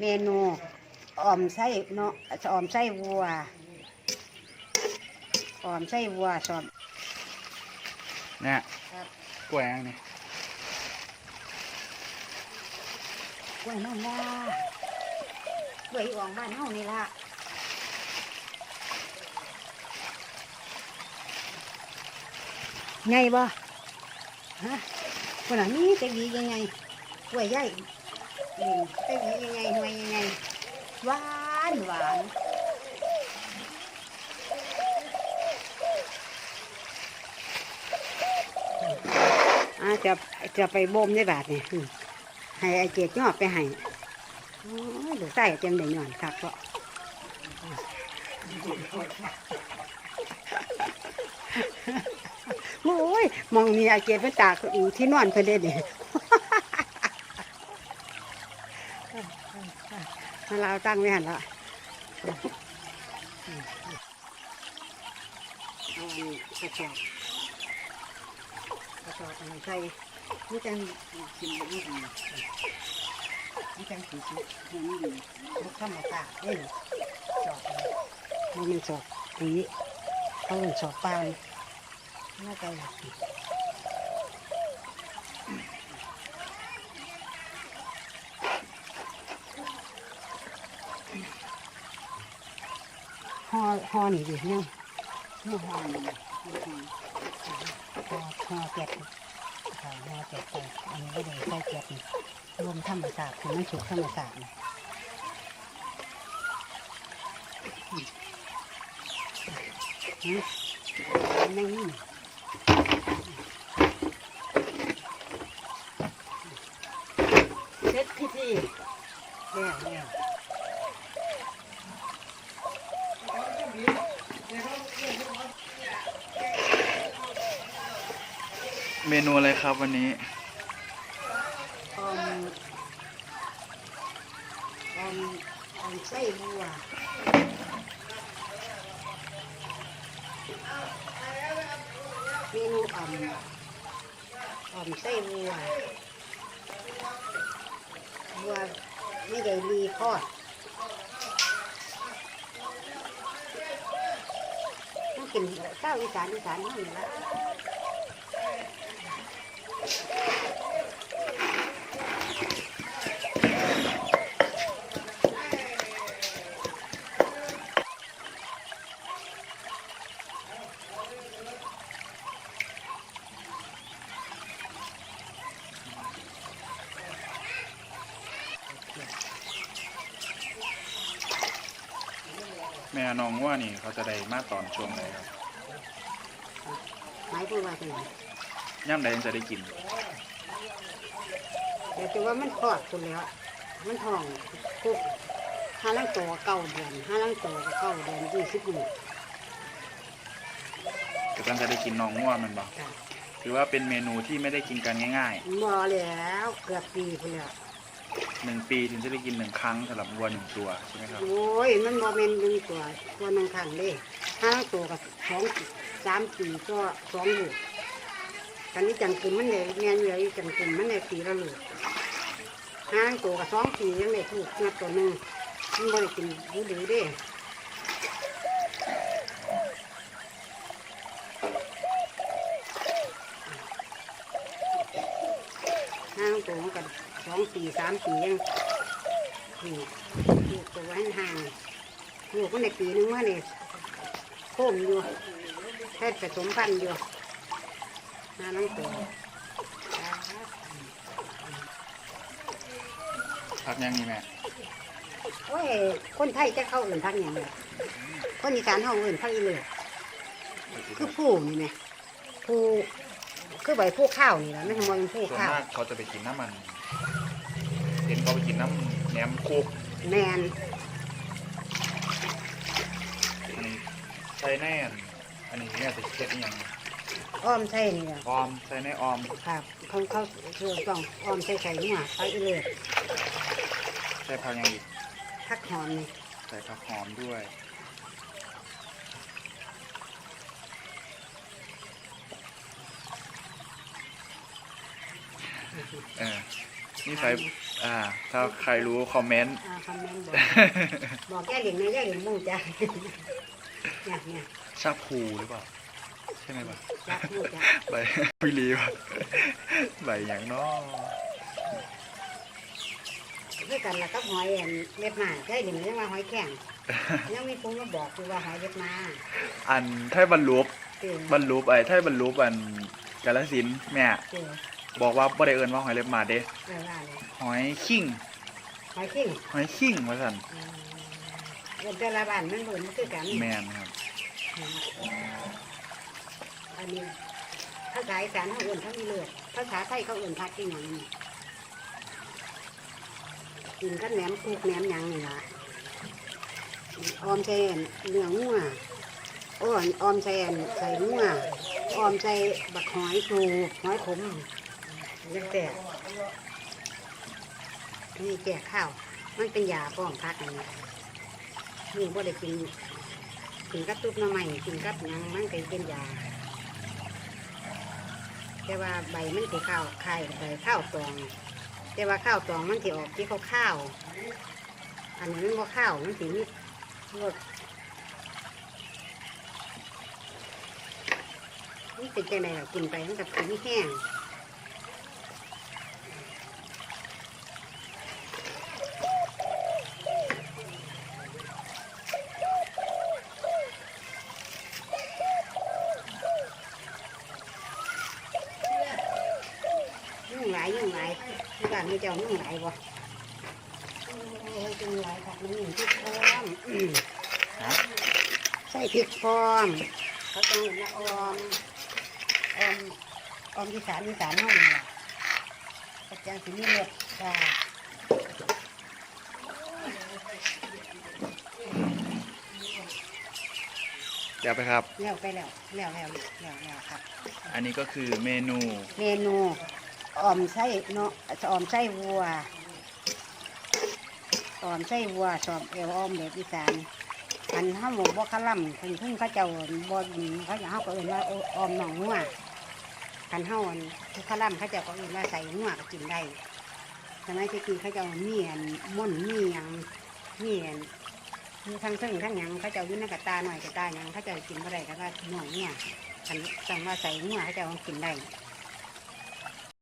เมนูอ่อมไส้เนาะอ่อมไส้วัวอ่อมไส้วัวสอมเนี่ยครับกล้วยอันนี่กล้วยน้ำว้ากล้วยอ่องบ้านเฮานี่ล่ะไงบ่ฮะคนหลังนี้จะดียังไงกล้วยใหญ่นี่จะดียังไงหน่วยยังไง หวานหวานอาจะจะไปบ่มได้บาทนี่อืมให้ไอเกดยอดไปให้โอ้ยเดี๋ยวใส่เต็มได้หย่อนคักก็โอ้ยมองมีไอเกดไปตากอยู่ที่นอนเพิ่นเด้เนี่ย มาเราตั้งไว้หันละเอาอันนี้กระสอบกระสอบอันนี้ใส่นี่จังกินแบบนี้ดีนี่จังสีสีนี่ดีลูกธรรมชาติเด้นสอบมันเป็นสอบปุ๋ยเขาเป็นสอบปลาน่าใจห อห่อนี่ดิเนี่ยนี่ห่อนี่ห่อห่อแกะห่อห่อแกะไปอันนี้ก็ได้ใส่แกะนี่รวมธรรมศาสตร์คือมันสุกธรรมศาสตร์นี่อืมไม่นี่เสร็จพิธีแล้วแล้ว เมนูอะไรครับวันนี้อมอมอมไส้บัวเมนูอมอมไส้บัวบัวไม่ได้รีทอดต้องกินข้าวอีสานอีสานนั่นแหละ ม่น้องว่านี่เขาจะได้มาตอนช่วงไหนครับหมายถึงว่าเป็นไงย่ำใดยังจะได้กินแต่ถือว่ามันคลอดคุณแล้วมันท้องคุกห้าลังโตวเก้าเดือนห้าลังโตวก็เก้าเดือนยี่สิบหนึ่งแต่กันจะได้กินน้องง่วมันบอกถือว่าเป็นเมนูที่ไม่ได้กินกันง่ายมอแล้วเกือบปีคุณแล้วๆ หนึ่งปีถึงจะได้กินหนึ่งครั้งสำหรับวัวหนึ่งตัวใช่ไหมครับโอ้ย มันบอเมนหนึ่งตัวตัวหนึ่งขังเลยห้าลังโตวกับสองสามปีก็สองลูกกันนี้จังกึมมันเลยแม่นเลยจังกึมมันเลยปีละลูกห้าลังโตวกับสองปียังได้ถูกเงาตัวหนึ่งมันบ่ได้กินดูดูเด้ห้างตัวมันกันสองปีสามปียังนี่ลูกตัวให้ห่างลูกก็ในปีนึงว่าเนี่ยโค้งอยู่แค่ผสมพันธุ์อยู่ห้าน้องตัวพักยังนี่แม่โอ้ยคนไทยจะเข้าอื่นพักอย่างเลยคนอีสานเข้าอื่นพักอีเลยคือผู้นี่ไหมผู้ คือใบผู้ข้าวนี่แหละไม่ทำมันผู้ส่วนข้าวมากเขาจะไปกินน้ำมัน เห็นเขาไปกินน้ำแหนมคุกแมนอันนี้ใช้แน่นอันนี้เนี่ยจะเช็ดอหย่างอ้อมใช่นี่แหละออมใช้ในออมครับเขาเขาคือต้องอ้อมใส่ไข่หัวไปอีเลยใช้ผักอย่างอีกพักหอมนี่ใส่ผักหอมด้วย เออนี่ใส่อ่า ถ้าใครรู้คอมเมนต์อ่าคอมเมนต์บอกบอกแก้เหรียญนะแก้เหรียญมุ่งจ้ะเนี่ยเนี่ยชาพูหรือเปล่า ใช่ไหมปะจับมุ่งจ้ะใบวิลีปะใบอย่างนอด้วยกันแล้วก็หอยอันเล็บหมาแก้เหรียญเรียกว่าหอยแข็งยังมีคนมาบอกคือว่าหอยเล็บหมา อันไทยบรรลุปเตือนบรรลุปไอ้ไทยบรรลุปอันกาลสินธุ์แม่เตือน บอกว่าบ่ได้เอิ้นว่าหอยเล็บหมาเด้เออว่าเลยหอยขิงหอยขิงหอยขิงว่าซั่นอืมเงินแต่ละบ้านมันเหมือนมันคือกันแม่นครับ อันนี้ภาษาอีสานเขาเอื่นเขามีเลือดภาษาไทยเขาเอื่นพัดกินอย่างนี้กินกับแหนมคูกแหนมหยังนี่ล่ะออมแซนเนื้องัวอ้อนออมแซนใส่งัวออมใส่บักหอยสูบหอยขม ยังแต่นี่แจกข้าว มันเป็นยาป้องพัดอันนี้นี่บ่ได้กินกินกับตุ๊บน้ำใหม่กินกับยังมันก็เป็นยาแต่ว่าใบมันสีข้าวไข่ใบข้าวตอง แต่ว่าข้าวตองมันสีออกที่ข้าวข้าวอันนี้มันว่ข้าวมันสีมีรสนี่เป็นจังไดล่ะกินไปมันกับสีแห้งหลายยุ่งหลาย ที่การนี้เจ้ายุ่งหลายบ่โอ้ยยุ่งหลายค่ะมันหนึ่งพริกพร้อมอืมใส่พริกพร้อมเขาต้องเห็นนะออมออมออมที่สานที่สานห้องนี่ล่ะกระจังสีมีเลือดจ้าเดี๋ยวไปครับ แล้วไปแล้วแล้วแล้วแล้วแล้วครับ อันนี้ก็คือเมนู เมนู ออมไส้เนาะออมไส้วัวออมไส้วัวสอบเอวออมแบบอีสานอันห้าหมูบ่ขล่ำคนทุ่งเขาเจ้าบ่เขาจะเฮาก็เอื่นว่าออมหนองงัวคันเฮาอันทุกขล่ำเขาเจ้าก็เอื่นว่าใส่งัวก็กินได้สมัยที่กี้เขาเจ้ามีอันม่นมีหยังมีอันมีทั้งซึ่งทั้งหยังเขาเจ้าอยุ่ในกระตาหน่อยกระตาหยังเขาเจ้ากินบ่ได้ก็ว่าหน่อยเนี่ยคันสั่งว่าใส่งัวเขาเจ้ากินได้